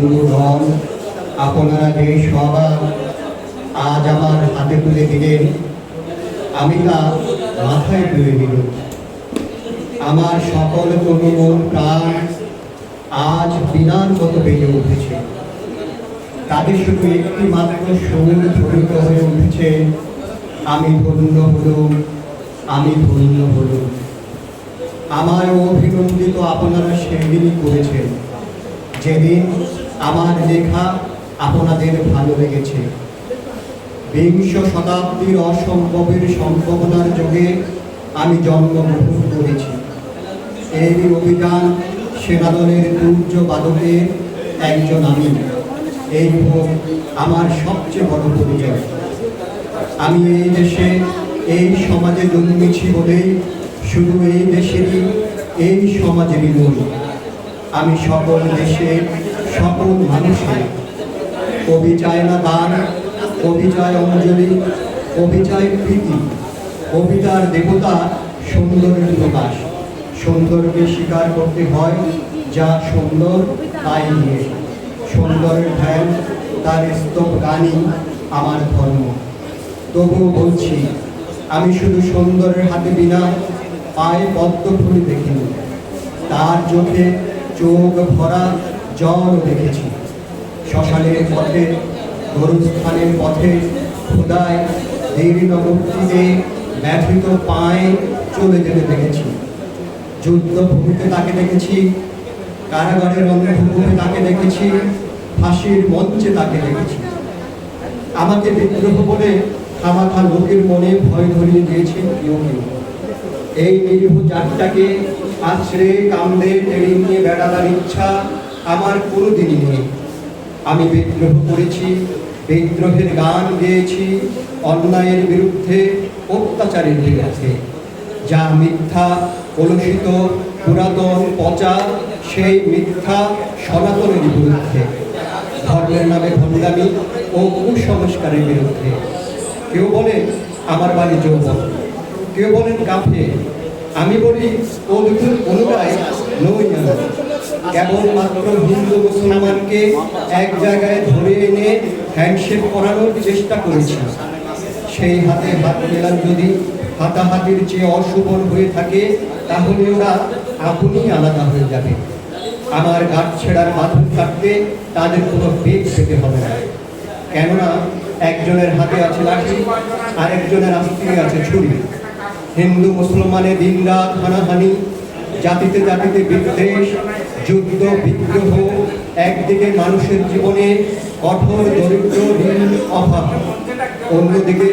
বন্ধুগণ, আপনারা যে সবার আজ আমার হাতে তুলে দিলেন, আমি তা মাথায় তুলে দিল আমার সকল তনুমন প্রাণ আজ বিনার মতো বেজে উঠেছে। তাদের শুধু একটি মাত্র সুর ঝরিত হয়ে উঠেছে। আমি ধন্য হলুম, আমি ধন্য হলুম। আমার অভিনন্দিত আপনারা সেদিনই করেছেন। যেদিন আমার লেখা আপনাদের ভালো লেগেছে। বিংশ শতাব্দীর অসম্ভবের সম্ভাবনার যোগে আমি জন্মগ্রহণ করেছি। এই অভিযান সেনাদলের দুর্য বাদকের একজন আমি। এই হোক আমার সবচেয়ে বড় পরিচয়। আমি এই দেশে, এই সমাজে জন্মেছি বলেই শুধু এই দেশেরই, এই সমাজেরই নই। আমি সকল দেশের সকল মানুষের কবি চায় না দান কবি চায় অঞ্জলি কবি চায় প্রীতি কবিতার দেবতা সৌন্দর্যের প্রকাশ। সৌন্দর্যকে স্বীকার করতে হয় যা সুন্দর তাই নিয়ে। সুন্দরের ধ্যান তার স্তব গানই আমার ধর্ম। তবুও বলছি, আমি শুধু সুন্দরের হাতে বিনা পায়ে পদ্ম ফুল দেখিনি। তার চোখে চোখ ভরা জল দেখেছি। শ্মশানের পথে, গরুস্থানের পথে খোদায় দীর্ঘ মুক্তিতে ব্যথিত পায়ে চলে যেতে দেখেছি। যুদ্ধভূমিতে তাকে দেখেছি, কারাগারের রণভূমিতে তাকে দেখেছি, ফাঁসির মঞ্চে তাকে দেখেছি। আমাকে বিদ্রোহ বলে খামাখা লোকের মনে ভয় ধরিয়ে দিয়েছে কেউ কেউ এই নিরীহ জাতটাকে আছড়ে কামড়ে টেনে নিয়ে বেড়াবার ইচ্ছা আমার কোনো কোনোদিনই নেই। আমি বিদ্রোহ করেছি, বিদ্রোহের গান গেয়েছি, অন্যায়ের বিরুদ্ধে অত্যাচারের বিরুদ্ধে যা মিথ্যা, কলুষিত, পুরাতন, পচা, সেই মিথ্যা সনাতনের বিরুদ্ধে। ধর্মের নামে ভণ্ডামি ও কুসংস্কারের বিরুদ্ধে। কেউ বলে আমার বাড়ি যৌবন। কেউ বলেন কাফে আমি বলি, অদ্ভুত অনুযায়ী নই আমি। কেবলমাত্র হিন্দু মুসলমানকে এক জায়গায় ধরে এনে হ্যান্ডশেক করানোর চেষ্টা করেছি। সেই হাতে হাত মেলান যদি হাতাহাতির চেয়ে অশুভন হয়ে থাকে, তাহলে ওরা আপনি আলাদা হয়ে যাবে। আমার গাছ ছেড়ার মাথুর কাটতে তাদের কোনো বেগ পেতে হবে না। কেননা একজনের হাতে আছে লাঠি, আরেকজনের আস্তিরে আছে ছুরি। হিন্দু মুসলমানের দিনরাত হানাহানি জাতিতে জাতিতে বিদ্বেষ, যুদ্ধ বিগ্রহ একদিকে মানুষের জীবনে কঠোর, দরিদ্র, ঋণ, অভাব, অন্যদিকে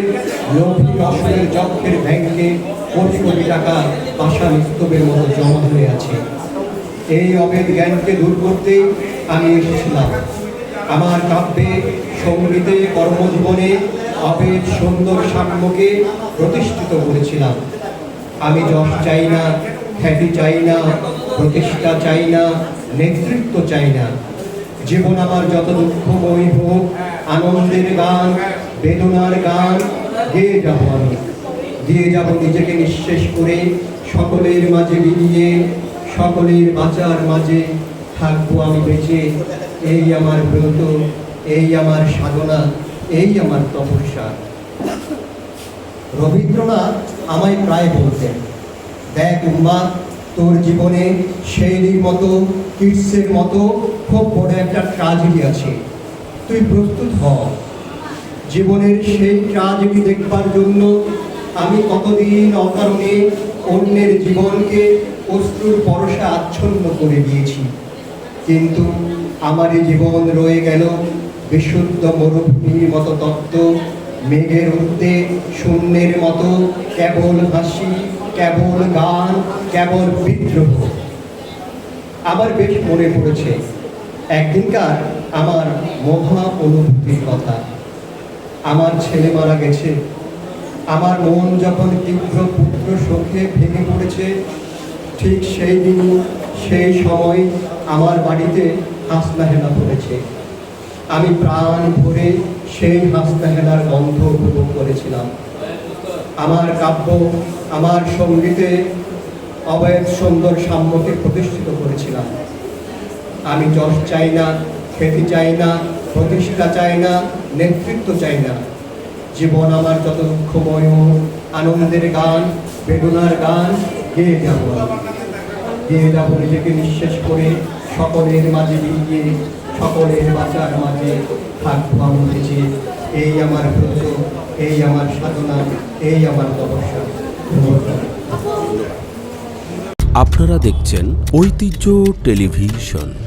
লোভী রসের যক্ষের ব্যাংকে কোটি কোটি টাকা আশা নিস্তবের মতো জমা হয়ে আছে। এই অভেদ জ্ঞানকে দূর করতে আমি এসেছিলাম। আমার কাব্যে, সঙ্গীতে, কর্মজীবনে অভেদ সুন্দর সাম্যকে প্রতিষ্ঠিত করেছিলাম। আমি যশ চাই না খ্যাতি চাই না, প্রতিষ্ঠা চাই না, নেতৃত্ব চাই না। জীবন আমার যত দুঃখ দুঃখময় হোক, আনন্দের গান, বেদনার গান গেয়ে যাব আমি। দিয়ে যাব নিজেকে নিঃশেষ করে, সকলের মাঝে বিলিয়ে, সকলের বাঁচার মাঝে থাকব আমি বেঁচে। এই আমার ব্রত, এই আমার সাধনা, এই আমার তপস্যা। রবীন্দ্রনাথ আমায় প্রায় বলতেন দেখ উম্মা তোর জীবনে শৈলীর মতো, কিডসের মতো খুব বড় একটা ট্রাজেডি আছে। তুই প্রস্তুত হ। জীবনের সেই ট্রাজেডি দেখবার জন্য আমি কতদিন অকারণে অন্যের জীবনকে অশ্রুর পরশে আচ্ছন্ন করে দিয়েছি। কিন্তু আমার জীবন রয়ে গেল বিশুদ্ধ মরুভূমির মতো তত্ত্ব মেঘের ঊর্ধ্বে শূন্যের মতো কেবল হাসি, কেবল গান, কেবল বিদ্রোহ। আবার বেশ মনে পড়েছে একদিনকার আমার মহা অনুভূতির কথা। আমার ছেলে মারা গেছে। আমার মন যখন তীব্র পুত্র শোকে ভেঙে পড়েছে, ঠিক সেই দিন সেই সময় আমার বাড়িতে হাসনাহেনা পড়েছে। আমি প্রাণ ভরে সেই হাসনাহেনার গন্ধ আমার কাব্য, আমার সঙ্গীতে অবয়ব সুন্দর সাম্যকে প্রতিষ্ঠিত করেছিলাম আমি যশ চাই না, খ্যাতি চাই না, প্রতিষ্ঠা চাই না, নেতৃত্ব চাই না জীবন আমার যত দুঃখময় আনন্দের গান, বেদনার গান, গেয়ে যাব। গেয়ে যাব নিজেকে নিঃশেষ করে সকলের মাঝে মিলিয়ে সকলের বাঁচার মাঝে থাকব আমি এই আমার ব্রত এই আমার সাধনা, এই আমার তপস্যা। আপনারা দেখছেন ঐতিহ্য টেলিভিশন।